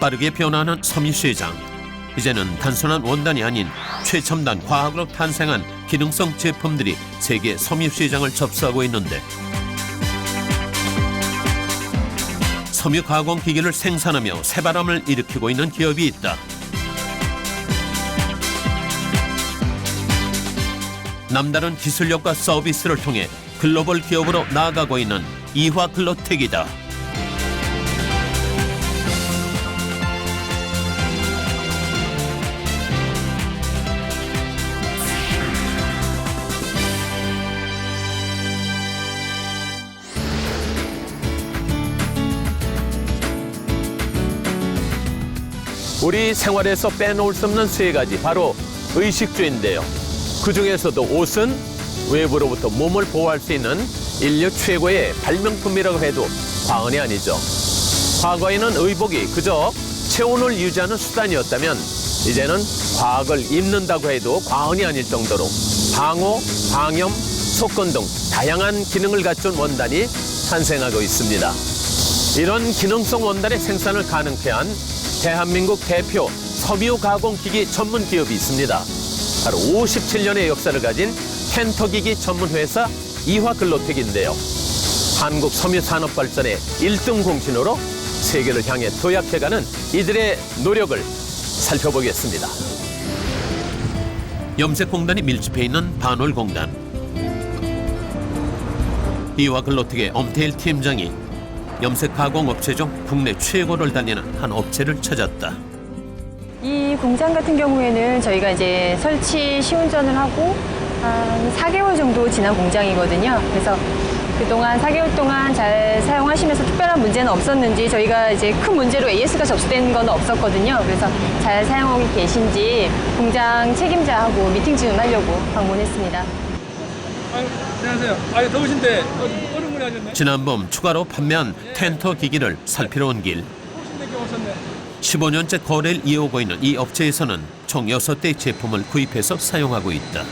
빠르게 변화하는 섬유 시장. 이제는 단순한 원단이 아닌 최첨단 과학으로 탄생한 기능성 제품들이 세계 섬유 시장을 접수하고 있는데 섬유 가공 기기를 생산하며 새바람을 일으키고 있는 기업이 있다. 남다른 기술력과 서비스를 통해 글로벌 기업으로 나아가고 있는 이화 글로텍이다. 우리 생활에서 빼놓을 수 없는 세 가지 바로 의식주인데요. 그 중에서도 옷은 외부로부터 몸을 보호할 수 있는 인류 최고의 발명품이라고 해도 과언이 아니죠. 과거에는 의복이 그저 체온을 유지하는 수단이었다면 이제는 과학을 입는다고 해도 과언이 아닐 정도로 방호, 방염, 속건 등 다양한 기능을 갖춘 원단이 탄생하고 있습니다. 이런 기능성 원단의 생산을 가능케 한 대한민국 대표 섬유 가공 기기 전문 기업이 있습니다. 바로 57년의 역사를 가진 펜터기기 전문 회사 이화글로텍인데요. 한국 섬유 산업 발전의 1등 공신으로 세계를 향해 도약해가는 이들의 노력을 살펴보겠습니다. 염색공단이 밀집해 있는 반월공단. 이화글로텍의 엄태일 팀장이 염색 가공 업체 중 국내 최고를 다니는 한 업체를 찾았다. 이 공장 같은 경우에는 저희가 이제 설치 시운전을 하고 한 4개월 정도 지난 공장이거든요. 그래서 그동안 4개월 동안 잘 사용하시면서 특별한 문제는 없었는지 저희가 이제 큰 문제로 AS가 접수된 건 없었거든요. 그래서 잘 사용하고 계신지 공장 책임자하고 미팅 좀 하려고 방문했습니다. 아유, 안녕하세요. 아유, 더우신데 어. 지난봄 추가로 판매한 텐터 기기를 살피러 온 길. 더우신데 오셨네. 15년째 거래를 이어오고 있는 이 업체에서는 총 6대 제품을 구입해서 사용하고 있다.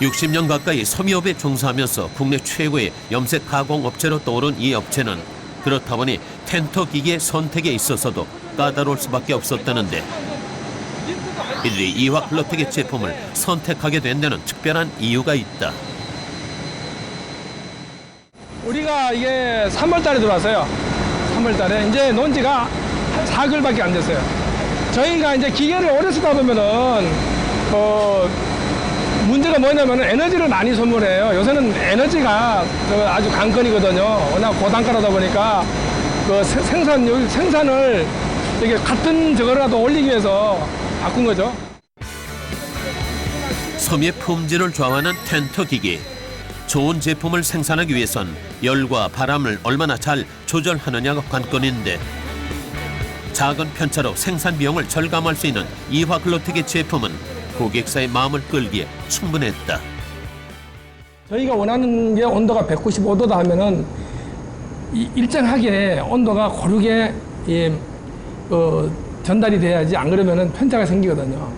60년 가까이 섬유업에 종사하면서 국내 최고의 염색 가공 업체로 떠오른 이 업체는 그렇다 보니 텐터 기기의 선택에 있어서도 까다로울 수밖에 없었다는데 이들이 이화 클로텍의 제품을 선택하게 된 데는 특별한 이유가 있다. 우리가 이게 3월 달에 들어왔어요. 3월 달에. 이제 논 지가 한 4개월밖에 안 됐어요. 저희가 이제 기계를 오래 쓰다 보면은, 어, 문제가 뭐냐면은 에너지를 많이 소모해요. 요새는 에너지가 그 아주 관건이거든요. 워낙 고단가라다 보니까 그 생- 생산, 생산을 이게 같은 저거라도 올리기 위해서 바꾼 거죠. 섬유의 품질을 좌우하는 텐터 기기. 좋은 제품을 생산하기 위해선 열과 바람을 얼마나 잘 조절하느냐가 관건인데 작은 편차로 생산 비용을 절감할 수 있는 이화 글로텍의 제품은 고객사의 마음을 끌기에 충분했다. 저희가 원하는 게 온도가 195도다 하면은 이 일정하게 온도가 고르게 예, 어, 전달이 돼야지 안 그러면은 편차가 생기거든요.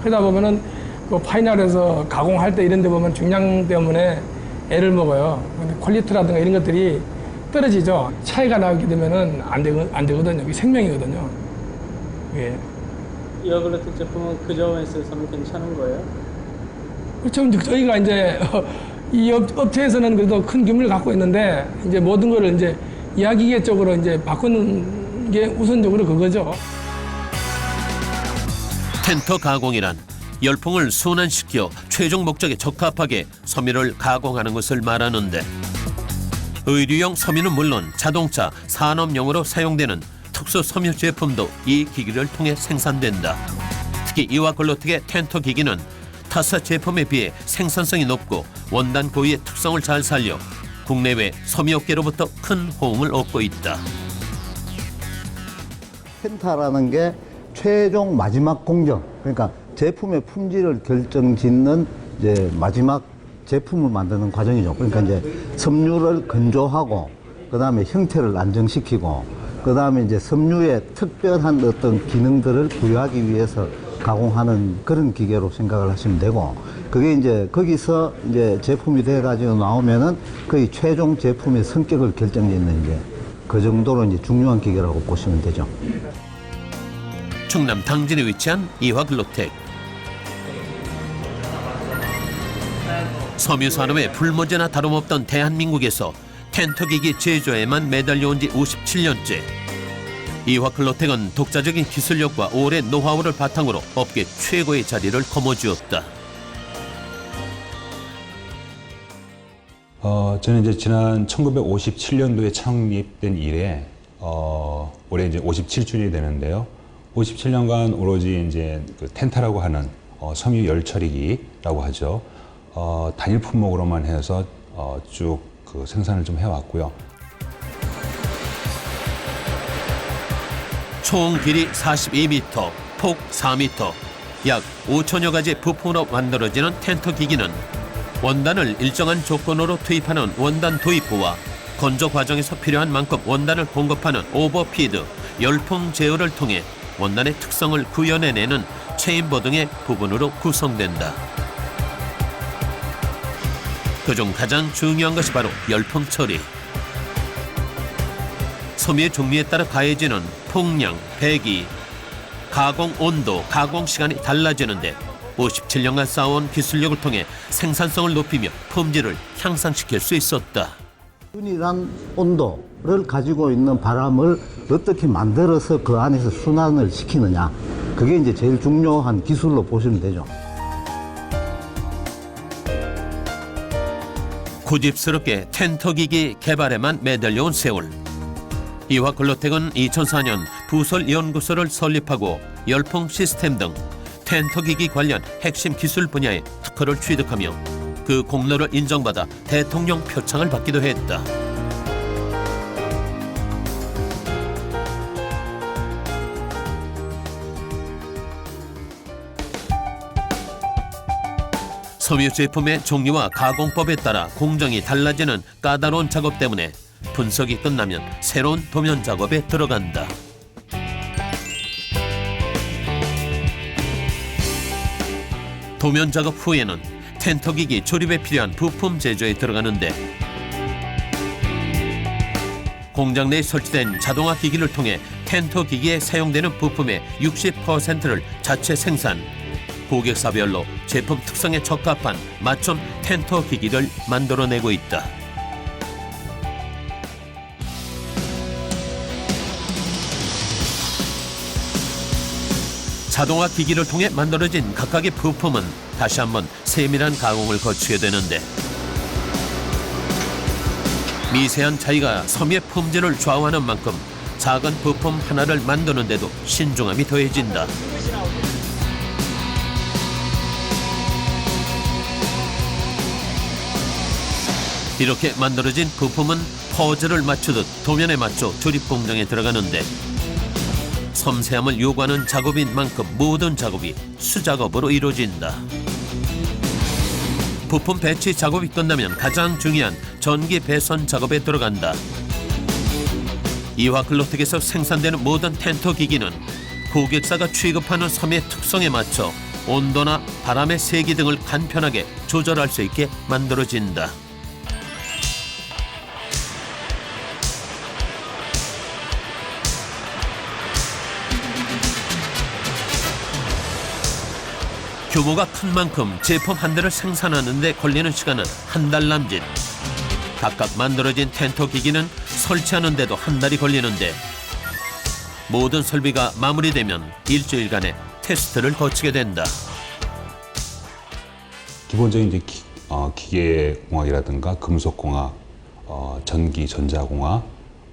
그러다 보면은 그 파이널에서 가공할 때 이런 데 보면 중량 때문에 애를 먹어요. 근데 퀄리티라든가 이런 것들이 떨어지죠. 차이가 나게 되면은 안, 되거, 안 되거든요. 이게 생명이거든요. 예. 이어글로텍 제품은 그 점에 있어서는 괜찮은 거예요? 그렇죠. 이제 저희가 이제 어, 이 업, 업체에서는 그래도 큰 규모를 갖고 있는데 이제 모든 거를 이제 이야기계 쪽으로 이제 바꾸는 게 우선적으로 그거죠. 텐터 가공이란 열풍을 순환시켜 최종 목적에 적합하게 섬유를 가공하는 것을 말하는데 의류용 섬유는 물론 자동차, 산업용으로 사용되는 특수 섬유 제품도 이 기기를 통해 생산된다. 특히 이와 글로텍의 텐터 기기는 타사 제품에 비해 생산성이 높고 원단 고유의 특성을 잘 살려 국내외 섬유업계로부터 큰 호응을 얻고 있다. 펜타라는 게 최종 마지막 공정 그러니까 제품의 품질을 결정짓는 이제 마지막 제품을 만드는 과정이죠. 그러니까 이제 섬유를 건조하고 그다음에 형태를 안정시키고 그다음에 이제 섬유의 특별한 어떤 기능들을 부여하기 위해서 가공하는 그런 기계로 생각을 하시면 되고 그게 이제 거기서 이제 제품이 돼 가지고 나오면은 거의 최종 제품의 성격을 결정짓는 이제 그 정도로 이제 중요한 기계라고 보시면 되죠. 충남 당진에 위치한 이화글로텍. 섬유 산업의 불모지나 다름없던 대한민국에서 텐터기기 제조에만 매달려온 지 57년째. 이화클로텍은 독자적인 기술력과 오랜 노하우를 바탕으로 업계 최고의 자리를 거머쥐었다. 어, 저는 이제 지난 1957년도에 창립된 이래 어, 올해 이제 57주년이 되는데요. 57년간 오로지 이제 그 텐타라고 하는 어, 섬유 열처리기라고 하죠. 어, 단일 품목으로만 해서 어, 쭉그 생산을 좀 해왔고요. 총 길이 42m, 폭 4m, 약 5천여 가지 부품으로 만들어지는 텐터 기기는 원단을 일정한 조건으로 투입하는 원단 도입부와 건조 과정에서 필요한 만큼 원단을 공급하는 오버피드, 열풍 제어를 통해 원단의 특성을 구현해내는 체인버 등의 부분으로 구성된다. 그 중 가장 중요한 것이 바로 열풍 처리. 섬유의 종류에 따라 가해지는 풍량, 배기, 가공 온도, 가공 시간이 달라지는데 57년간 쌓아온 기술력을 통해 생산성을 높이며 품질을 향상시킬 수 있었다. 균일한 온도를 가지고 있는 바람을 어떻게 만들어서 그 안에서 순환을 시키느냐. 그게 이제 제일 중요한 기술로 보시면 되죠. 고집스럽게 텐터 기기 개발에만 매달려온 세월. 이화 글로텍은 2004년 부설 연구소를 설립하고 열풍 시스템 등 텐터 기기 관련 핵심 기술 분야에 특허를 취득하며 그 공로를 인정받아 대통령 표창을 받기도 했다. 섬유 제품의 종류와 가공법에 따라 공정이 달라지는 까다로운 작업 때문에 분석이 끝나면 새로운 도면 작업에 들어간다. 도면 작업 후에는 텐터기기 조립에 필요한 부품 제조에 들어가는데 공장 내에 설치된 자동화 기기를 통해 텐터 기기에 사용되는 부품의 60%를 자체 생산, 고객사별로 제품 특성에 적합한 맞춤 텐터 기기를 만들어내고 있다. 자동화 기기를 통해 만들어진 각각의 부품은 다시 한번 세밀한 가공을 거치게 되는데 미세한 차이가 섬유의 품질을 좌우하는 만큼 작은 부품 하나를 만드는데도 신중함이 더해진다. 이렇게 만들어진 부품은 퍼즐을 맞추듯 도면에 맞춰 조립 공정에 들어가는데 섬세함을 요구하는 작업인 만큼 모든 작업이 수작업으로 이루어진다. 부품 배치 작업이 끝나면 가장 중요한 전기 배선 작업에 들어간다. 이화 글로텍에서 생산되는 모든 텐터 기기는 고객사가 취급하는 섬의 특성에 맞춰 온도나 바람의 세기 등을 간편하게 조절할 수 있게 만들어진다. 규모가 큰 만큼 제품 한 대를 생산하는 데 걸리는 시간은 한 달 남짓. 각각 만들어진 텐터 기기는 설치하는 데도 한 달이 걸리는데 모든 설비가 마무리되면 일주일간의 테스트를 거치게 된다. 기본적인 이제 기, 어, 기계공학이라든가 금속공학, 어, 전기 전자공학,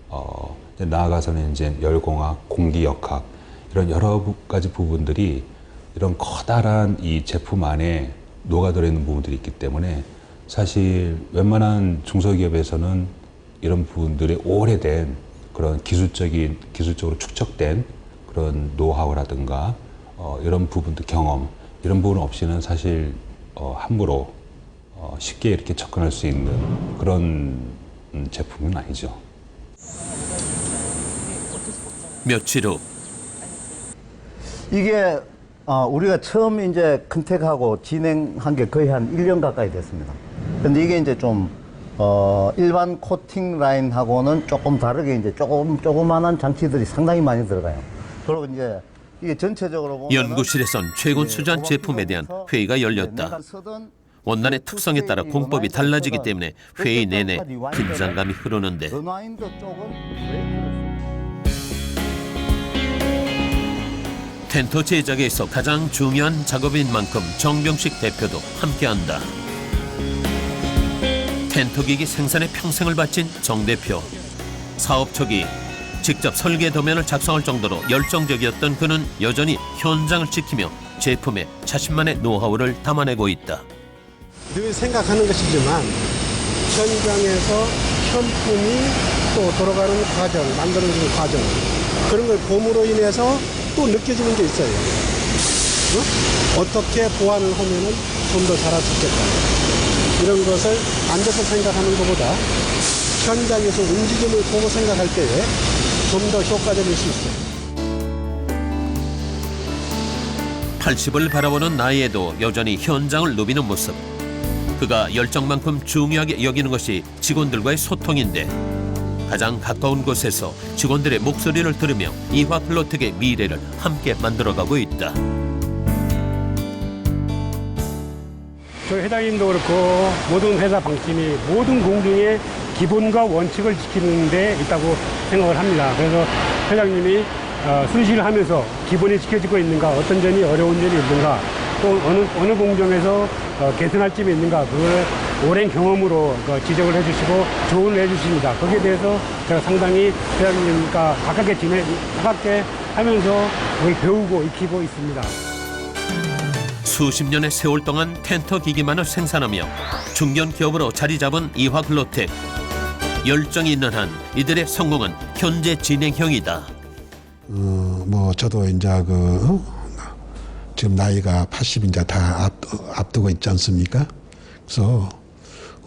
어, 나아가서는 이제 열공학, 공기역학 이런 여러 부- 가지 부분들이 이런 커다란 이 제품 안에 녹아들어 있는 부분들이 있기 때문에 사실 웬만한 중소기업에서는 이런 부분들이 오래된 그런 기술적인 기술적으로 축적된 그런 노하우라든가 어, 이런 부분들 경험 이런 부분 없이는 사실 어, 함부로 어, 쉽게 이렇게 접근할 수 있는 그런 음, 제품은 아니죠. 며칠 후 이게 어, 우리가 처음 이제 컨택하고 진행한 게 거의 한 1년 가까이 됐습니다. 근데 이게 이제 좀 어, 일반 코팅 라인하고는 조금 다르게 이제 조금 조그만한 장치들이 상당히 많이 들어가요. 그리고 이제 이게 전체적으로 보면 연구실에선 최고 수준 제품에 대한 회의가 열렸다. 원단의 특성에 따라 공법이 달라지기 때문에 회의 내내 긴장감이 흐르는데 쪽은 텐트 제작에 있어 가장 중요한 작업인 만큼 정병식 대표도 함께한다. 텐트 기기 생산에 평생을 바친 정 대표. 사업 초기 직접 설계 도면을 작성할 정도로 열정적이었던 그는 여전히 현장을 지키며 제품에 자신만의 노하우를 담아내고 있다. 늘 생각하는 것이지만 현장에서 현품이 또 돌아가는 과정, 만들어지는 과정 그런 걸 봄으로 인해서 또 느껴지는 게 있어요. 어? 떻게 보완을 하면은 좀 더 잘할 수 있겠다. 이런 것을 앉아서 생각하는 것보다 현장에서 움직임을 보고 생각할 때에 좀 더 효과적일 수 있어요. 80을 바라보는 나이에도 여전히 현장을 누비는 모습. 그가 열정만큼 중요하게 여기는 것이 직원들과의 소통인데 가장 가까운 곳에서 직원들의 목소리를 들으며 이화 플로텍의 미래를 함께 만들어가고 있다. 저희 회장님도 그렇고 모든 회사 방침이 모든 공정의 기본과 원칙을 지키는 데 있다고 생각을 합니다. 그래서 회장님이 어, 순시를 하면서 기본이 지켜지고 있는가, 어떤 점이 어려운 점이 있는가, 또 어느, 어느 공정에서 어, 개선할 점이 있는가, 그걸 오랜 경험으로 그 지적을 해주시고 조언을 해주십니다. 거기에 대해서 제가 상당히 회장님과 가깝게 지내, 가깝게 하면서 그걸 배우고 익히고 있습니다. 수십 년의 세월 동안 텐터 기기만을 생산하며 중견 기업으로 자리 잡은 이화 글로텍. 열정이 있는 한 이들의 성공은 현재 진행형이다. 어, 뭐 저도 이제 그 어? 지금 나이가 80 이제 다 앞, 앞두고 있지 않습니까? 그래서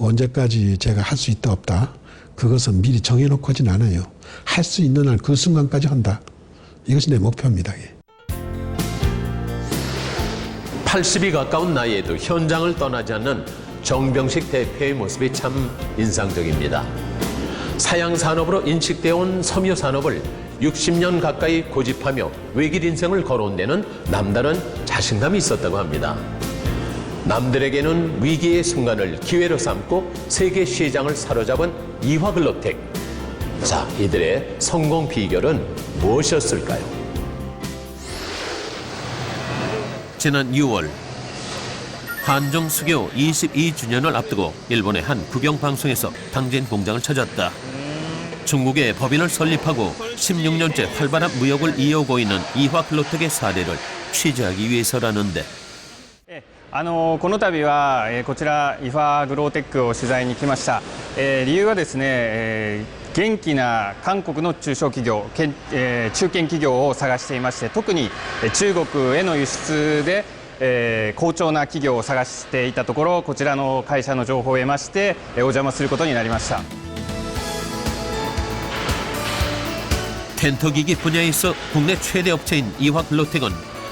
언제까지 제가 할 수 있다 없다 그것은 미리 정해놓고 하진 않아요. 할 수 있는 한 그 순간까지 한다. 이것이 내 목표입니다. 예. 80이 가까운 나이에도 현장을 떠나지 않는 정병식 대표의 모습이 참 인상적입니다. 사양 산업으로 인식되어 온 섬유 산업을 60년 가까이 고집하며 외길 인생을 걸어온 데는 남다른 자신감이 있었다고 합니다. 남들에게는 위기의 순간을 기회로 삼고 세계 시장을 사로잡은 이화글로텍. 자, 이들의 성공 비결은 무엇이었을까요? 지난 6월 한정 수교 22주년을 앞두고 일본의 한 국영 방송에서 당진 공장을 찾았다. 중국의 법인을 설립하고 16년째 활발한 무역을 이어오고 있는 이화 글로텍의 사례를 취재하기 위해서라는데 あのこの度は、えこちらイファーグローテックを取材に来ました、え理由はですね、え元気な韓国の中小企業、え中堅企業を探していまして特に中国への輸出で、え好調な企業を探していたところこちらの会社の情報を得まして、えお邪魔することになりました。텐터기기 분야에서 국내 최대 업체인 이화글로텍은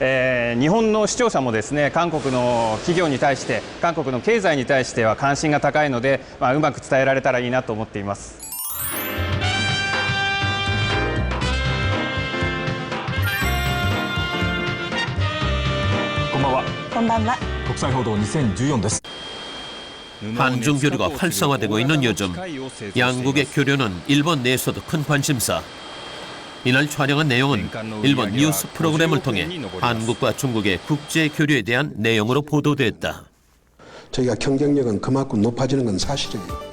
えー日本の視聴者もですね韓国の企業に対して韓国の経済に対しては関心が高いので、まあ、うまく伝えられたらいいなと思っています こんばんはこんばんは。国際報道2014です 한중 교류가 활성화되고 있는 요즘 양국의 교류는 일본 내에서도 큰 관심사. 이날 촬영한 내용은 일본 뉴스 프로그램을 통해 한국과 중국의 국제 교류에 대한 내용으로 보도됐다. 저희가 경쟁력은 그만큼 높아지는 건 사실이에요.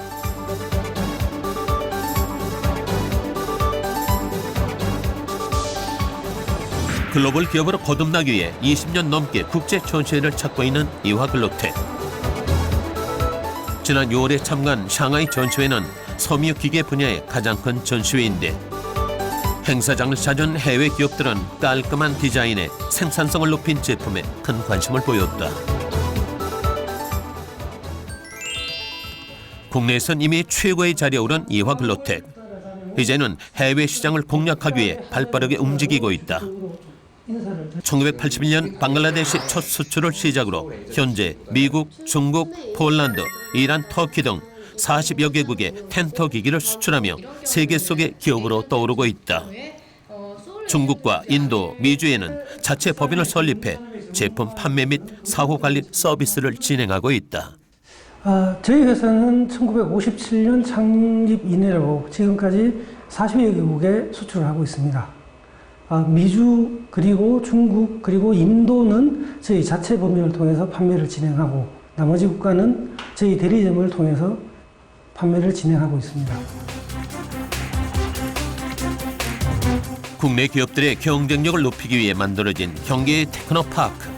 글로벌 기업으로 거듭나기 위해 20년 넘게 국제 전시회를 찾고 있는 이화글로텍. 지난 6월에 참가한 샹하이 전시회는 섬유 기계 분야의 가장 큰 전시회인데 행사장을 찾은 해외 기업들은 깔끔한 디자인에 생산성을 높인 제품에 큰 관심을 보였다. 국내에선 이미 최고의 자리에 오른 이화글로텍. 이제는 해외 시장을 공략하기 위해 발빠르게 움직이고 있다. 1981년 방글라데시 첫 수출을 시작으로 현재 미국, 중국, 폴란드, 이란, 터키 등 40여 개국에 텐터 기기를 수출하며 세계 속의 기업으로 떠오르고 있다. 중국과 인도, 미주에는 자체 법인을 설립해 제품 판매 및 사후 관리 서비스를 진행하고 있다. 아, 저희 회사는 1957년 창립 이내로 지금까지 40여 개국에 수출을 하고 있습니다. 아, 미주 그리고 중국 그리고 인도는 저희 자체 법인을 통해서 판매를 진행하고 나머지 국가는 저희 대리점을 통해서 판매를 진행하고 있습니다. 국내 기업들의 경쟁력을 높이기 위해 만들어진 경기의 테크노파크.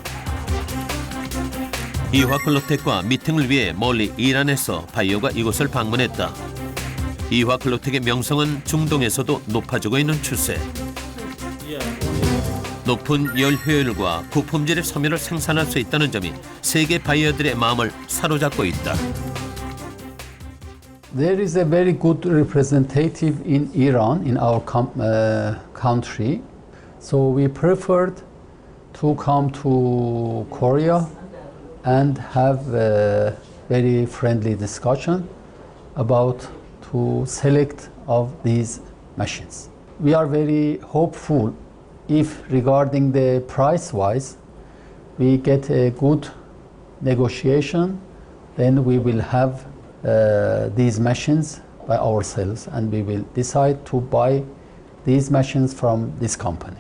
이화클로텍과 미팅을 위해 멀리 이란에서 바이오가 이곳을 방문했다. 이화클로텍의 명성은 중동에서도 높아지고 있는 추세. 높은 열 효율과 고품질의 섬유를 생산할 수 있다는 점이 세계 바이어들의 마음을 사로잡고 있다. There is a very good representative in Iran, in our uh, country. So we preferred to come to Korea and have a very friendly discussion about to select of these machines. We are very hopeful if regarding the price wise we get a good negotiation then we will have these machines by ourselves and we will decide to buy these machines from this company.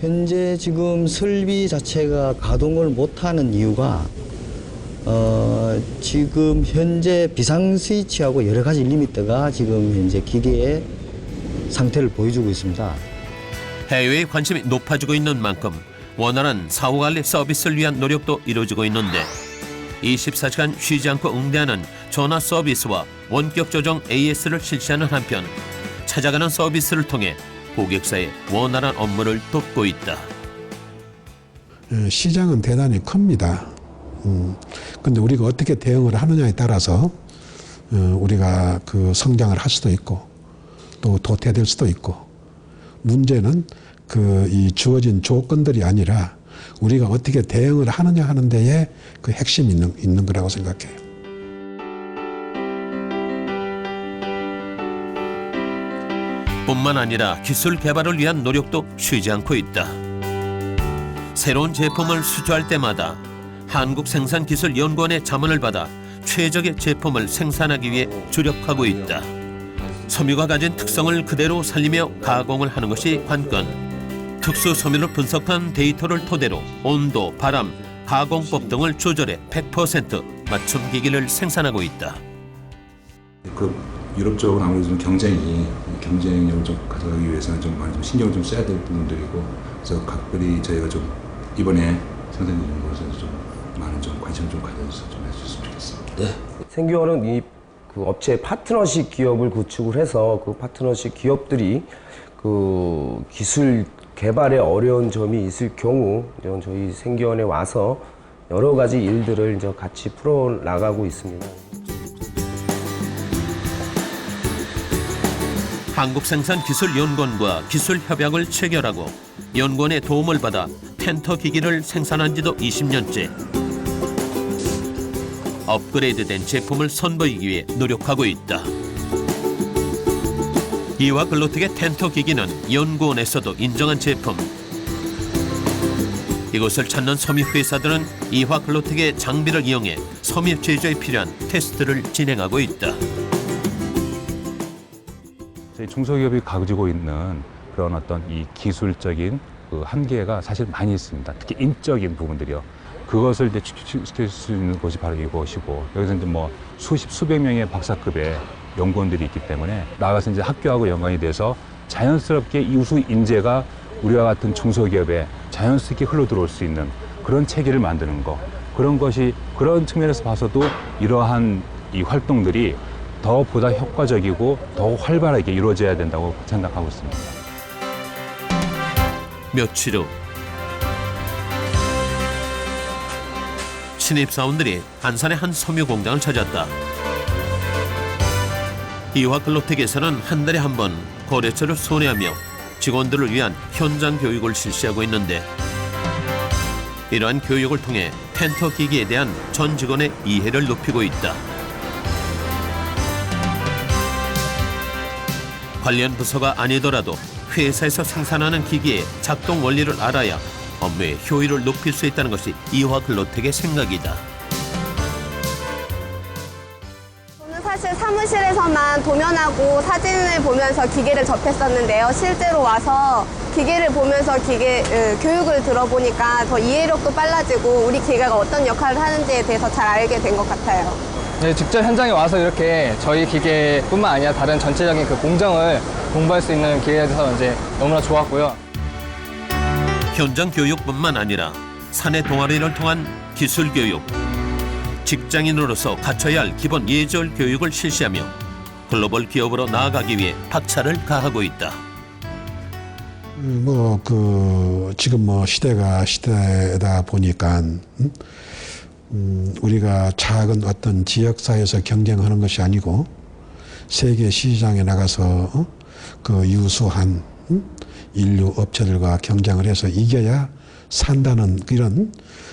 현재 지금 설비 자체가 가동을 못하는 이유가 어, 지금 현재 비상 스위치하고 여러 가지 리미터가 지금 현재 기계의 상태를 보여주고 있습니다. 해외의 관심이 높아지고 있는 만큼 원활한 사후관리 서비스를 위한 노력도 이루어지고 있는데 24시간 쉬지 않고 응대하는 전화 서비스와 원격 조정 AS를 실시하는 한편 찾아가는 서비스를 통해 고객사의 원활한 업무를 돕고 있다. 어, 시장은 대단히 큽니다. 음, 근데 우리가 어떻게 대응을 하느냐에 따라서 어, 우리가 그 성장을 할 수도 있고 또 도태될 수도 있고 문제는 그 이 주어진 조건들이 아니라 우리가 어떻게 대응을 하느냐 하는 데에 그 핵심이 있는, 있는 거라고 생각해요. 뿐만 아니라 기술 개발을 위한 노력도 쉬지 않고 있다. 새로운 제품을 수주할 때마다 한국생산기술연구원의 자문을 받아 최적의 제품을 생산하기 위해 주력하고 있다. 섬유가 가진 특성을 그대로 살리며 가공을 하는 것이 관건. 특수 섬유를 분석한 데이터를 토대로 온도, 바람, 가공법 등을 조절해 100% 맞춤 기기를 생산하고 있다. 그 유럽 쪽은 아무래도 좀 경쟁이 경쟁력을 좀 가져가기 위해서는 좀 많이 좀 신경을 좀 써야 될 부분들이고 그래서 각별히 저희가 좀 이번에 생산되는 것에 좀 많은 좀 관심을 좀 가져서 좀 해주셨으면 좋겠습니다. 네. 생기원은 이그 업체 파트너십 기업을 구축을 해서 그 파트너십 기업들이 그 기술 개발에 어려운 점이 있을 경우 저희 생기원에 와서 여러 가지 일들을 이제 같이 풀어 나가고 있습니다. 한국생산기술연구원과 기술협약을 체결하고 연구원의 도움을 받아 텐터 기기를 생산한 지도 20년째. 업그레이드된 제품을 선보이기 위해 노력하고 있다. 이와 글로텍의 텐터 기기는 연구원에서도 인정한 제품. 이곳을 찾는 섬유 회사들은 이화 글로텍의 장비를 이용해 섬유 제조에 필요한 테스트를 진행하고 있다. 저희 중소기업이 가지고 있는 그런 어떤 이 기술적인 그 한계가 사실 많이 있습니다. 특히 인적인 부분들이요. 그것을 이제 축소시킬 수 있는 곳이 바로 이곳이고 여기서 이제 뭐 수십 수백 명의 박사급의 연구원들이 있기 때문에 나가서 이제 학교하고 연관이 돼서 자연스럽게 이 우수 인재가 우리와 같은 중소기업에 자연스럽게 흘러 들어올 수 있는 그런 체계를 만드는 거 그런 것이 그런 측면에서 봐서도 이러한 이 활동들이 더 보다 효과적이고 더 활발하게 이루어져야 된다고 생각하고 있습니다. 며칠 후 신입 사원들이 안산의 한 섬유 공장을 찾았다. 이화클로텍에서는 한 달에 한 번 거래처를 손해하며 직원들을 위한 현장 교육을 실시하고 있는데 이러한 교육을 통해 텐터 기기에 대한 전 직원의 이해를 높이고 있다. 관련 부서가 아니더라도 회사에서 생산하는 기기의 작동 원리를 알아야 업무의 효율을 높일 수 있다는 것이 이화클로텍의 생각이다. 사무실에서만 도면하고 사진을 보면서 기계를 접했었는데요. 실제로 와서 기계를 보면서 기계 으, 교육을 들어보니까 더 이해력도 빨라지고 우리 기계가 어떤 역할을 하는지에 대해서 잘 알게 된 것 같아요. 네, 직접 현장에 와서 이렇게 저희 기계뿐만 아니라 다른 전체적인 그 공정을 공부할 수 있는 기회에서 이제 너무나 좋았고요. 현장 교육뿐만 아니라 사내 동아리를 통한 기술 교육, 직장인으로서 갖춰야 할 기본 예절 교육을 실시하며 글로벌 기업으로 나아가기 위해 박차를 가하고 있다. 뭐 그 지금 뭐 시대가 시대다 보니까 음? 음, 우리가 작은 어떤 지역사회에서 경쟁하는 것이 아니고 세계 시장에 나가서 어? 그 유수한 음? 인류 업체들과 경쟁을 해서 이겨야 산다는 이런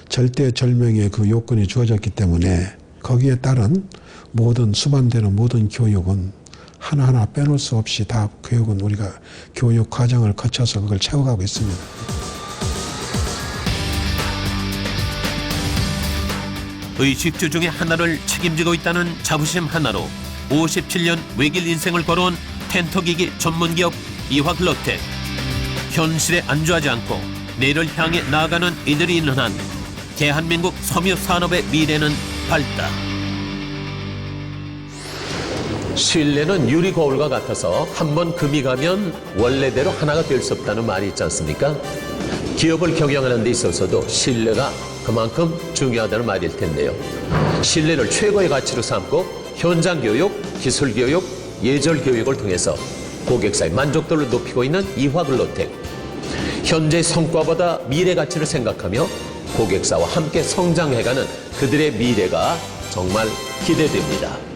절대절명의 그 요건이 주어졌기 때문에 거기에 따른 모든 수반되는 모든 교육은 하나하나 빼놓을 수 없이 다 교육은 우리가 교육 과정을 거쳐서 그걸 채워가고 있습니다. 의식주 중에 하나를 책임지고 있다는 자부심 하나로 57년 외길 인생을 걸어온 텐터기기 전문기업 이화글로텍 현실에 안주하지 않고 내일을 향해 나아가는 이들이 있는 한 대한민국 섬유 산업의 미래는 밝다. 신뢰는 유리 거울과 같아서 한 번 금이 가면 원래대로 하나가 될 수 없다는 말이 있지 않습니까? 기업을 경영하는 데 있어서도 신뢰가 그만큼 중요하다는 말일 텐데요. 신뢰를 최고의 가치로 삼고 현장 교육, 기술 교육, 예절 교육을 통해서 고객사의 만족도를 높이고 있는 이화글로텍. 현재 성과보다 미래 가치를 생각하며 고객사와 함께 성장해가는 그들의 미래가 정말 기대됩니다.